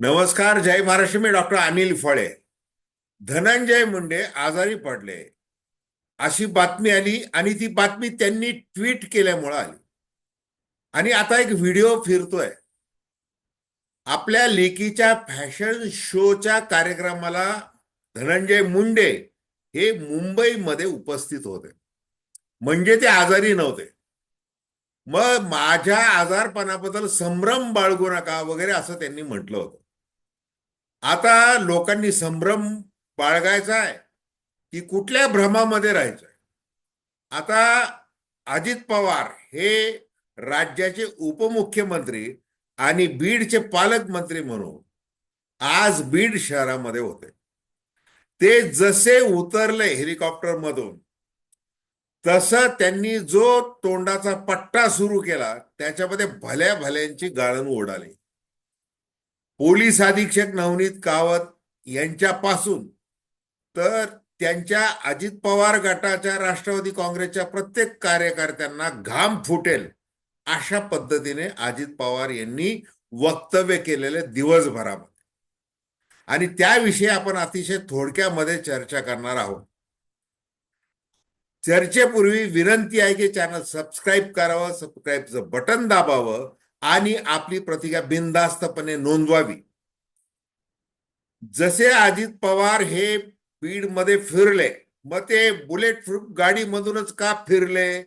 नमस्कार जय महाराष्ट्र. मी डॉक्टर अनिल फळे. धनंजय मुंडे आजारी पडले. अशी बातमी आली आणि ती बातमी त्यांनी ट्विट केल्यामुळे आली. आणि आता एक व्हिडिओ फिरतोय. आपल्या लेकीच्या फॅशन शोच्या कार्यक्रमाला धनंजय मुंडे हे मुंबईमध्ये उपस्थित होते. म्हणजे ते आजारी नव्हते. मग माझ्या आजारपणाबद्दल संभ्रम बाळगू नका वगैरे असं त्यांनी म्हटलं होतं. आता लोकांनी संभ्रम बाळगायचा आहे की कुठल्या भ्रमामध्ये राहायचं आता अजित पवार हे राज्याचे उपमुख्यमंत्री आणि बीडचे पालकमंत्री म्हणून आज बीड शहरामध्ये होते. ते जसे उतरले हेलिकॉप्टरमधून तसं त्यांनी जो तोंडाचा पट्टा सुरू केला त्याच्यामध्ये भल्या भल्यांची गाळण ओढाली. पोलीस अधीक्षक नवनीत कावत यांच्यापासून तर त्यांच्या अजित पवार गटाच्या राष्ट्रवादी काँग्रेसच्या प्रत्येक कार्यकर्त्यांना घाम फुटेल अशा पद्धतीने अजित पवार यांनी वक्तव्य केलेले दिवसभरामध्ये. आणि त्याविषयी आपण अतिशय थोडक्यामध्ये चर्चा करणार आहोत. चर्चेपूर्वी विनंती आहे की चॅनल सबस्क्राईब करावं सबस्क्राईबचं बटन दाबावं आणि आपली प्रतिज्ञा बिनधास्तपणे नोंदवावी. जसे अजित पवार हे बीडमध्ये फिरले मग ते बुलेट प्रूफ गाडीमधूनच का फिरले?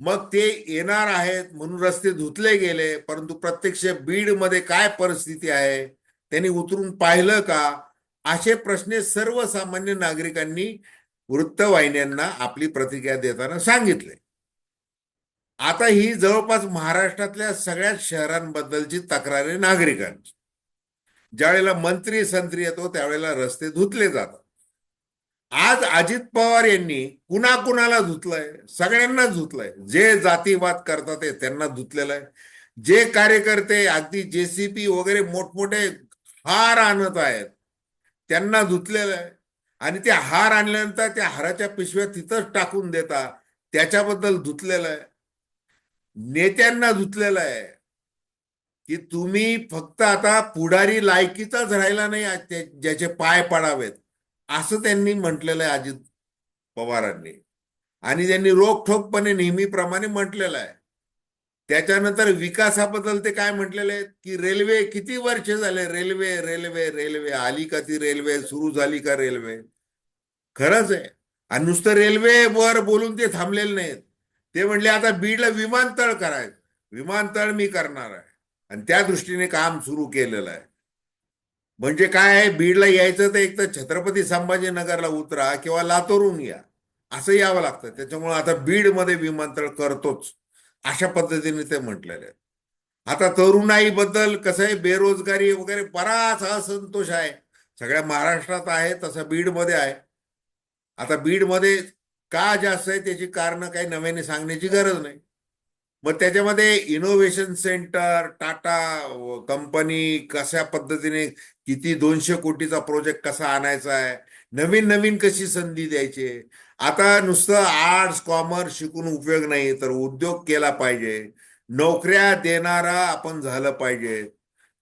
मग ते येणार आहेत म्हणून रस्ते धुतले गेले परंतु प्रत्यक्ष बीडमध्ये काय परिस्थिती आहे? त्यांनी उतरून पाहिलं का? असे प्रश्न सर्वसामान्य नागरिकांनी वृत्तवाहिन्यांना आपली प्रतिक्रिया देताना सांगितले. आता ही जवळपास महाराष्ट्रातल्या सगळ्याच शहरांबद्दलची तक्रारी नागरिकांची. ज्यावेळेला मंत्री संत्री येतो त्यावेळेला रस्ते धुतले जातात. आज अजित पवार यांनी कुणा कुणाला धुतलंय? सगळ्यांना धुतलंय. जे जातीवाद करतात ते त्यांना धुतलेलं आहे. जे कार्यकर्ते अगदी जेसीपी वगैरे मोठमोठे हार आणत आहेत त्यांना धुतलेलं आहे. आणि ते हार आणल्यानंतर त्या हाराच्या पिशव्या तिथंच टाकून देता त्याच्याबद्दल धुतलेलं आहे. नेत्यांना धुतलेलं आहे. की तुम्ही फक्त आता पुढारी लायकीचाच राहिला नाही ज्याचे पाय पडावेत. असं त्यांनी म्हटलेलं आहे अजित पवारांनी. आणि त्यांनी रोखठोकपणे नेहमीप्रमाणे म्हटलेलं आहे. त्याच्यानंतर विकासाबद्दल ते काय म्हटलेले आहेत? की रेल्वे किती वर्ष झाले? Railway railway railway. आली का ती रेल्वे? सुरू झाली का रेल्वे? खरंच आहे. आणि नुसतं रेल्वेवर बोलून ते थांबलेले नाहीत. ते म्हणले आता बीडला विमानतळ करायचं. विमानतळ मी करणार आहे. आणि त्या दृष्टीने काम सुरू केलेलं आहे. म्हणजे काय आहे? बीडला यायचं तर एक तर छत्रपती संभाजीनगरला उतरा किंवा लातूरून या. असं यावं लागतं. त्याच्यामुळे आता बीडमध्ये विमानतळ करतोच. अशा पद्धतीने ते म्हटलेले आता तरुणाईबद्दल कसं आहे? बेरोजगारी वगैरे बराच असंतोष आहे. सगळ्या महाराष्ट्रात आहे तसं बीडमध्ये आहे. आता बीडमध्ये का जास्त आहे त्याची कारणं काही नव्याने सांगण्याची गरज नाही. मग त्याच्यामध्ये इनोव्हेशन सेंटर टाटा कंपनी कशा पद्धतीने किती दोनशे कोटीचा प्रोजेक्ट कसा आणायचा आहे? नवीन नवीन कशी संधी द्यायची? आता नुसतं आर्ट्स कॉमर्स शिकून उपयोग नाही तर उद्योग केला पाहिजे. नोकऱ्या देणारा आपण झालं पाहिजे.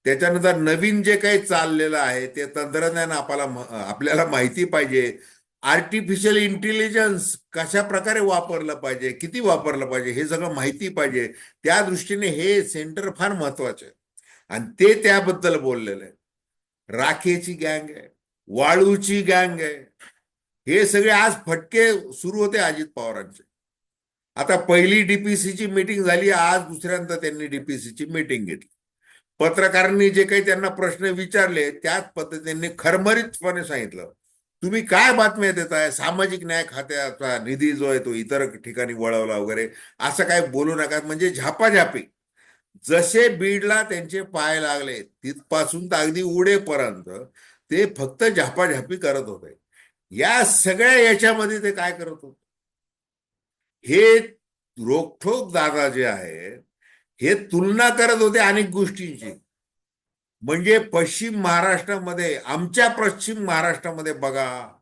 त्याच्यानंतर नवीन जे काही चाललेलं आहे ते तंत्रज्ञान आपल्याला आपल्याला माहिती पाहिजे. आर्टिफिशियल इंटेलिजन्स कशा प्रकारे वापरलं पाहिजे? किती वापरलं पाहिजे? हे सगळं माहिती पाहिजे. त्या दृष्टीने हे सेंटर फार महत्त्वाचे आहे. आणि ते त्याबद्दल बोललेलं आहे. राखेची गँग आहे. वाळूची गँग आहे. हे सगळे आज फटके सुरू होते अजित पवारांचे. आता पहिली डीपीसीची मीटिंग झाली. आज दुसऱ्यांदा त्यांनी डीपीसीची मीटिंग घेतली. पत्रकारांनी जे काही त्यांना प्रश्न विचारले त्याच पद्धतीने खरमरीतपणे सांगितलं. तुम्ही काय बातम्या देताय? सामाजिक न्याय खात्याचा निधी जो आहे तो इतर ठिकाणी वळवला वगैरे असं काय बोलू नका. म्हणजे झापाझापी. जसे बीडला त्यांचे पाय लागले तिथपासून तर अगदी उडेपर्यंत ते फक्त झापाझापी करत होते. या सगळ्या याच्यामध्ये ते काय करत होते? हे रोखोक दादा जे आहे हे तुलना करत होते अनेक गोष्टींची. म्हणजे पश्चिम महाराष्ट्रामध्ये आमच्या पश्चिम महाराष्ट्रामध्ये बघा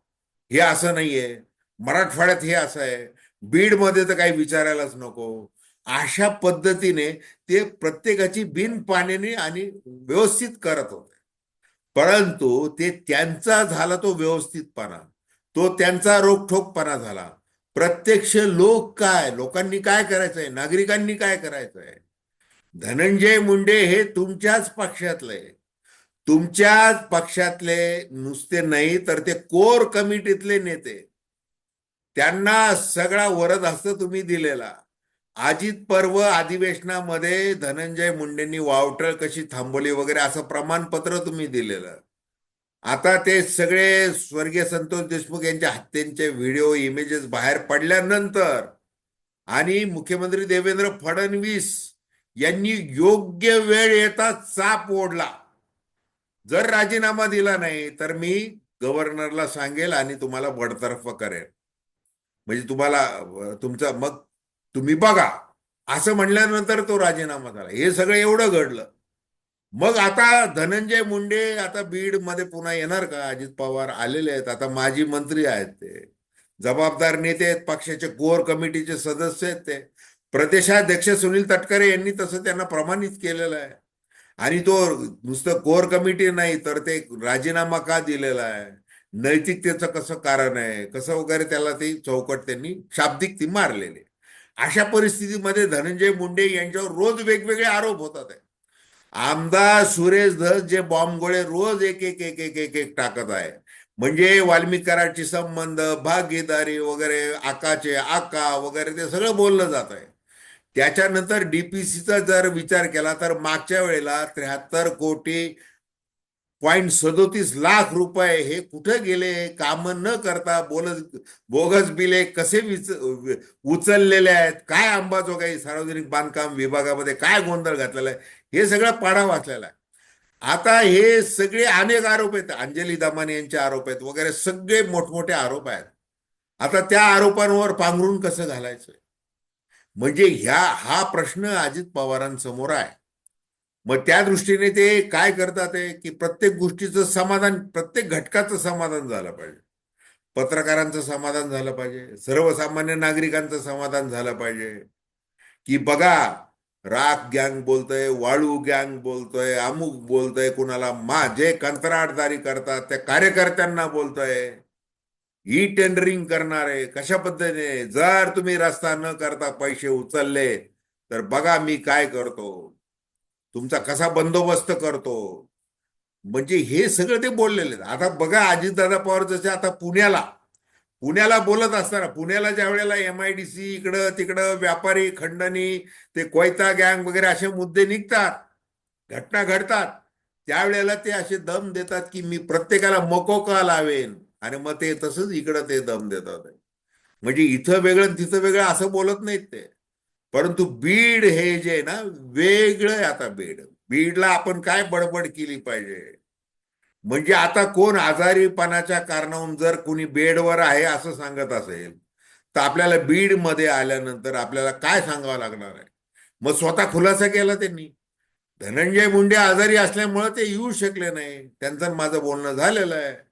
हे असं नाहीये. मराठवाड्यात हे असं आहे. बीडमध्ये तर काही विचारायलाच नको. अशा पद्धतीने ते प्रत्येकाची बिन पाण्याने आणि व्यवस्थित करत होते. परंतु ते त्यांचा झाला तो व्यवस्थितपणा. तो त्यांचा रोखठोकपणा झाला. प्रत्यक्ष लोक काय? लोकांनी काय करायचंय? नागरिकांनी काय करायचंय? धनंजय मुंडे हे तुमच्याच पक्षातले. तुमच्याच पक्षातले नुसते नाही तर ते कोर कमिटीतले नेते. त्यांना सगळा वरद हस्त तुम्ही दिलेला. अजित पर्व अधिवेशनामध्ये धनंजय मुंडेंनी वावटळ कशी थांबवली वगैरे असं प्रमाणपत्र तुम्ही दिलेलं. आता ते सगळे स्वर्गीय संतोष देशमुख यांच्या हत्येचे व्हिडिओ इमेजेस बाहेर पडल्यानंतर आणि मुख्यमंत्री देवेंद्र फडणवीस यांनी योग्य वेळ येता चाप ओढला. जर राजीनामा दिला नाही तर मी गव्हर्नरला सांगेल आणि तुम्हाला बडतर्फ करेल. म्हणजे तुम्हाला तुमचा तुमचं मग तुम्ही बघा. असं म्हणल्यानंतर तो राजीनामा झाला. हे सगळं एवढं घडलं. मग आता धनंजय मुंडे आता बीडमध्ये पुन्हा येणार का? अजित पवार आलेले आहेत. आता माजी मंत्री आहेत ते. जबाबदार नेते आहेत पक्षाचे कोर कमिटीचे सदस्य आहेत ते. प्रदेशाध्यक्ष सुनील तटकरे यांनी तसं त्यांना प्रमाणित केलेलं आहे. आणि तो नुसतं कोर कमिटी नाही तर ते राजीनामा का दिलेला आहे? नैतिकतेचं कसं कारण आहे? कसं वगैरे त्याला ते चौकट त्यांनी शाब्दिक ती मारलेली. अशा परिस्थितीमध्ये धनंजय मुंडे यांच्यावर रोज वेगवेगळे आरोप होतात आमदार सुरेश धस जे बॉम्बगोळे रोज एक एक एक एक एक एक टाकत आहे. म्हणजे वाल्मिकराची संबंध भागीदारी वगैरे आकाचे आका वगैरे ते सगळं बोललं जात आहे. त्याच्यानंतर डीपीसीचा जर विचार केला तर मागच्या वेळेला त्र्याहत्तर कोटी पॉईंट सदोतीस लाख रुपये हे कुठे गेले काम न करता बोलत बोगस बिले कसे उचललेले आहेत? काय अंबाजोगाई सार्वजनिक बांधकाम विभागामध्ये काय गोंधळ घातलेला आहे? हे सगळं पाडा वाचलेला आहे. आता हे सगळे अनेक आरोप आहेत. अंजली दमानी यांचे आरोप आहेत. वगैरे सगळे मोठमोठे आरोप आहेत. आता त्या आरोपांवर पांघरून कसं घालायचं? म्हणजे ह्या हा प्रश्न अजित पवारांसमोर आहे. मग त्या दृष्टीने ते काय करतात आहे की प्रत्येक गोष्टीचं समाधान प्रत्येक घटकाचं समाधान झालं पाहिजे. पत्रकारांचं समाधान झालं पाहिजे. सर्वसामान्य नागरिकांचं समाधान झालं पाहिजे. की बघा राख गँग बोलतोय वाळू गँग बोलतोय अमुक बोलतोय कुणाला मा जे कंत्राटदारी करतात त्या कार्यकर्त्यांना बोलतोय. ई टेंडरिंग करणारे कशा पद्धतीने? जर तुम्ही रस्ता न करता पैसे उचलले तर बघा मी काय करतो. तुमचा कसा बंदोबस्त करतो. म्हणजे हे सगळं ते बोललेले आहेत. आता बघा अजितदादा पवार जसे आता पुण्याला पुण्याला बोलत असताना पुण्याला ज्या वेळेला एम आय डी सी इकडं तिकडं व्यापारी खंडणी ते कोयता गँग वगैरे असे मुद्दे निघतात घटना घडतात त्यावेळेला ते असे दम देतात की मी प्रत्येकाला मकोका लावेन. आणि मग ते तसंच इकडं ते दम देतात. म्हणजे इथं वेगळं आणि तिथं वेगळं असं बोलत नाहीत ते. परंतु बीड हे जे आहे ना वेगळं आहे आता बीड. बीडला आपण काय बडबड केली पाहिजे? म्हणजे आता कोण आजारीपणाच्या कारणावरून जर कोणी बेडवर आहे असं सांगत असेल तर आपल्याला बीडमध्ये आल्यानंतर आपल्याला काय सांगावं लागणार आहे? मग स्वतः खुलासा केला त्यांनी. धनंजय मुंडे आजारी असल्यामुळे ते येऊ शकले नाही. त्यांचं माझं बोलणं झालेलं आहे.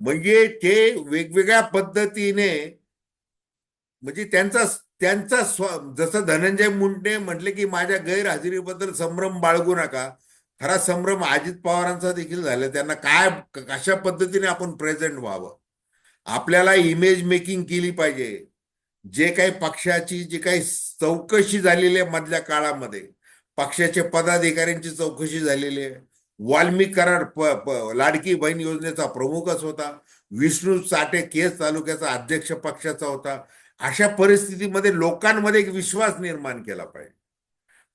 म्हणजे ते वेगवेगळ्या पद्धतीने म्हणजे त्यांचा त्यांचा स्व जसं धनंजय मुंडे म्हटले की माझ्या गैरहजेरीबद्दल संभ्रम बाळगू नका. खरा संभ्रम अजित पवारांचा देखील झाला. त्यांना काय कशा पद्धतीने आपण प्रेझेंट व्हावं? आपल्याला इमेज मेकिंग केली पाहिजे. जे काही पक्षाची जी काही चौकशी झालेली आहे मधल्या काळामध्ये पक्षाचे पदाधिकाऱ्यांची चौकशी झालेली आहे. वाल्मिक कराड प, प, लाडकी बहीण योजनेचा प्रमुखच होता. विष्णू चाटे केस तालुक्याचा अध्यक्ष पक्षाचा होता. अशा परिस्थितीमध्ये लोकांमध्ये एक विश्वास निर्माण केला पाहिजे.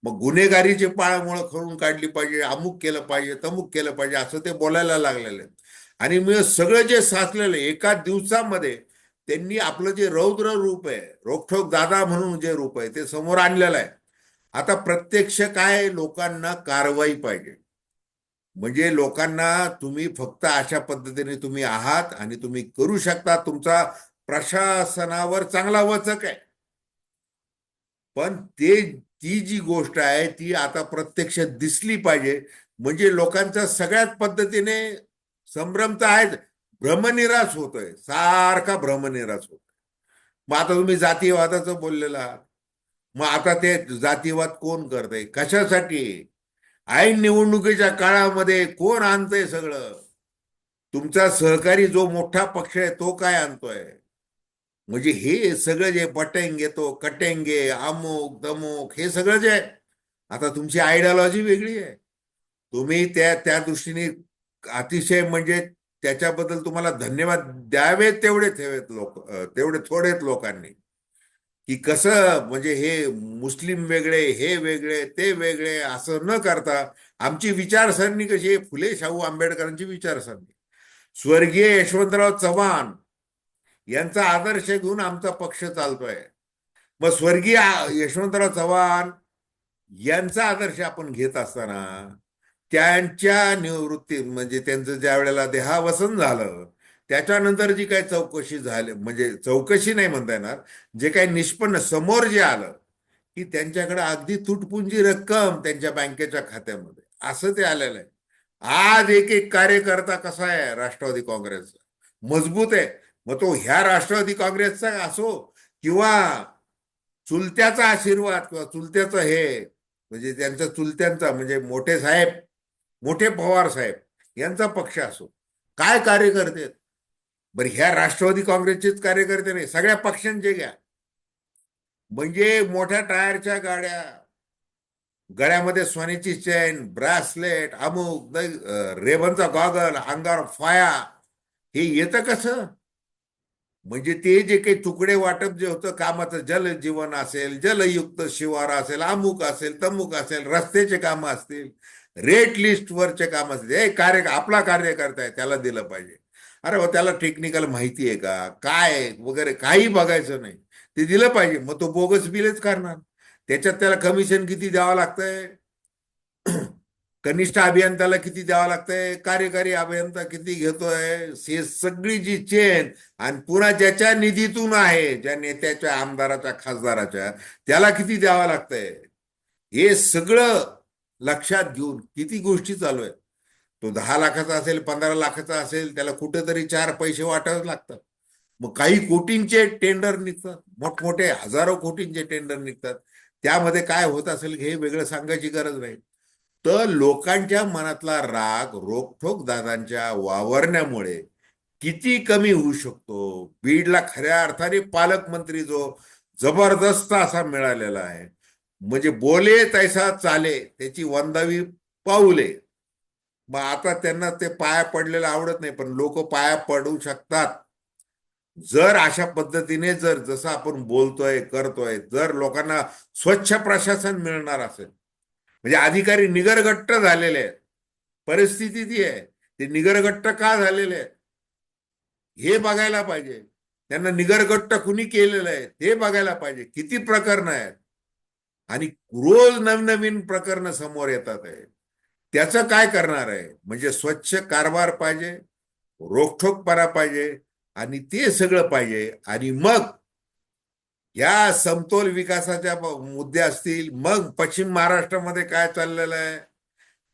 मग गुन्हेगारीचे पाळमुळं खळून काढली पाहिजे अमुक केलं पाहिजे तमुक केलं पाहिजे असं ते बोलायला लागलेले आणि मी सगळं जे साचलेलं एका दिवसामध्ये त्यांनी आपलं जे रौद्र रूप आहे रोखोक दादा म्हणून जे रूप आहे ते समोर आणलेलं आहे. आता प्रत्यक्ष काय लोकांना कारवाई पाहिजे? म्हणजे लोकांना तुम्ही फक्त अशा पद्धतीने तुम्ही आहात आणि तुम्ही करू शकता तुमचा प्रशासनावर चांगला वचक आहे. पण ते ती जी गोष्ट आहे ती आता प्रत्यक्ष दिसली पाहिजे. म्हणजे लोकांचा सगळ्याच पद्धतीने संभ्रम तर आहेच. भ्रमनिराश होतोय. सारखा भ्रमनिराश होतोय. मग आता तुम्ही जातीयवादाचं बोललेला मग आता ते जातीवाद कोण करतय? कशासाठी? ऐन निवडणुकीच्या काळामध्ये कोण आणतंय सगळं? तुमचा सहकारी जो मोठा पक्ष आहे तो काय आणतोय? म्हणजे हे सगळं जे पटेंगे तो कटेंगे अमुक दमुक हे सगळं जे आहे आता तुमची आयडियॉलॉजी वेगळी आहे. तुम्ही त्या त्या दृष्टीने अतिशय म्हणजे त्याच्याबद्दल तुम्हाला धन्यवाद द्यावेत तेवढे ठेवेत लोक तेवढे थोडेत लोकांनी. की कसं म्हणजे हे मुस्लिम वेगळे हे वेगळे ते वेगळे असं न करता आमची विचारसरणी कशी फुले शाहू आंबेडकरांची विचारसरणी. स्वर्गीय यशवंतराव चव्हाण यांचा आदर्श घेऊन आमचा पक्ष चालतोय. मग स्वर्गीय यशवंतराव चव्हाण यांचा आदर्श आपण घेत असताना त्यांच्या निवृत्ती म्हणजे त्यांचं ज्या वेळेला देहावसन झालं त्याच्यानंतर जी काही चौकशी झाली म्हणजे चौकशी नाही म्हणता येणार जे काही निष्पन्न समोर जे आलं की त्यांच्याकडे अगदी तुटपुंजी रक्कम त्यांच्या बँकेच्या खात्यामध्ये. असं ते आलेलं आहे. आज एक एक कार्यकर्ता कसा आहे राष्ट्रवादी काँग्रेसचा? मजबूत आहे. मग तो ह्या राष्ट्रवादी काँग्रेसचा असो किंवा चुलत्याचा आशीर्वाद किंवा चुलत्याचं हे म्हणजे त्यांचा चुलत्यांचा म्हणजे मोठे साहेब मोठे पवार साहेब यांचा पक्ष असो. काय कार्यकर्ते करतात बरं ह्या राष्ट्रवादी काँग्रेसचेच कार्यकर्ते नाही सगळ्या पक्षांचे घ्या. म्हणजे मोठ्या टायरच्या गाड्या गळ्यामध्ये सोन्याची चेन ब्रासलेट अमुक रेबनचा गॉगल अंगावर फाया हे येतं कसं? म्हणजे ते जे काही तुकडे वाटप जे होतं कामाचं जल जीवन असेल जलयुक्त शिवार असेल अमुक असेल तमुक असेल रस्त्याचे कामं असतील रेट लिस्टवरचे काम असतील हे कार्य आपला कार्यकर्ता आहे त्याला दिलं पाहिजे. अरे हो त्याला टेक्निकल माहिती आहे का? काय वगैरे काही बघायचं नाही. ते दिलं पाहिजे. मग तो बोगस बिलच करणार. त्याच्यात त्याला कमिशन किती द्यावं लागतंय? कनिष्ठ अभियंत्याला किती द्यावं लागतंय? कार्यकारी अभियंता किती घेतोय? हे सगळी जी चेन आणि पुन्हा ज्याच्या निधीतून आहे ज्या नेत्याच्या आमदाराच्या खासदाराच्या त्याला किती द्यावं लागतंय? हे सगळं लक्षात घेऊन किती गोष्टी चालू आहेत. तो दहा लाखाचा असेल पंधरा लाखाचा असेल त्याला कुठेतरी चार पैसे वाटावे लागतात. मग काही कोटींचे टेंडर निघतात. मोठमोठे हजारो कोटींचे टेंडर निघतात. त्यामध्ये काय होत असेल हे वेगळं सांगायची गरज नाही. तर लोकांच्या मनातला राग रोखोक दादांच्या वावरण्यामुळे किती कमी होऊ शकतो? बीडला खऱ्या अर्थाने पालकमंत्री जो जबरदस्त असा मिळालेला आहे. म्हणजे बोले तैसा चाले त्याची वंदावी पाऊले. मग आता त्यांना ते पाया पडलेलं आवडत नाही पण लोक पाया पडू शकतात. जर अशा पद्धतीने जर जसं आपण बोलतोय करतोय जर लोकांना स्वच्छ प्रशासन मिळणार असेल म्हणजे अधिकारी निगरगट्ट झालेले आहेत परिस्थिती ती आहे ते निगरगट्ट का झालेले आहेत? हे बघायला पाहिजे. त्यांना निगरगट्ट कुणी केलेलं आहे ते बघायला पाहिजे किती प्रकरणं आहेत? आणि रोज नवनवीन प्रकरणं समोर येतात आहे त्याचं काय करणार आहे? म्हणजे स्वच्छ कारभार पाहिजे रोखठोकपणा पाहिजे आणि ते सगळं पाहिजे. आणि मग या समतोल विकासाच्या मुद्दे असतील मग पश्चिम महाराष्ट्रामध्ये काय चाललेलं आहे?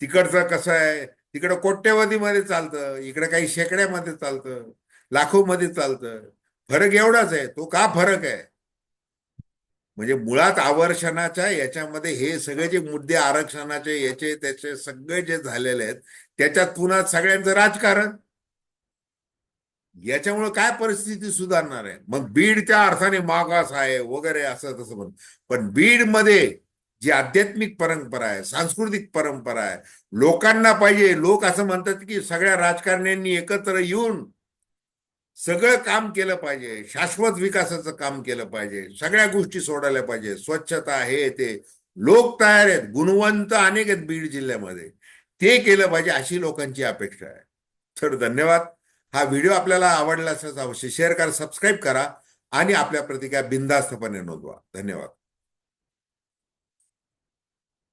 तिकडचं कसं आहे? तिकडं कोट्यवधीमध्ये चालतं इकडे काही शेकड्यामध्ये चालतं लाखोमध्ये चालतं. फरक एवढाच आहे. तो का फरक आहे? म्हणजे मुळात आवर्षणाच्या याच्यामध्ये हे सगळे जे मुद्दे आरक्षणाचे याचे त्याचे सगळे जे झालेले आहेत त्याच्यात पुन्हा सगळ्यांचं राजकारण. याच्यामुळे काय परिस्थिती सुधारणार आहे? मग बीड त्या अर्थाने मागास आहे वगैरे असं तसं म्हण पण बीडमध्ये जी आध्यात्मिक परंपरा आहे सांस्कृतिक परंपरा आहे लोकांना पाहिजे लोक असं म्हणतात की सगळ्या राजकारण्यांनी एकत्र येऊन सगळं काम केलं पाहिजे. शाश्वत विकासाचं काम केलं पाहिजे. सगळ्या गोष्टी सोडायला पाहिजे. स्वच्छता हे ते. लोक तयार आहेत. गुणवंत अनेक आहेत बीड जिल्ह्यामध्ये. ते केलं पाहिजे अशी लोकांची अपेक्षा आहे. तर धन्यवाद. हा व्हिडिओ आपल्याला आवडला असेल अवश्य शेअर करा सबस्क्राईब करा आणि आपल्या प्रतिक्रिया बिनधास्तपणे नोंदवा. धन्यवाद.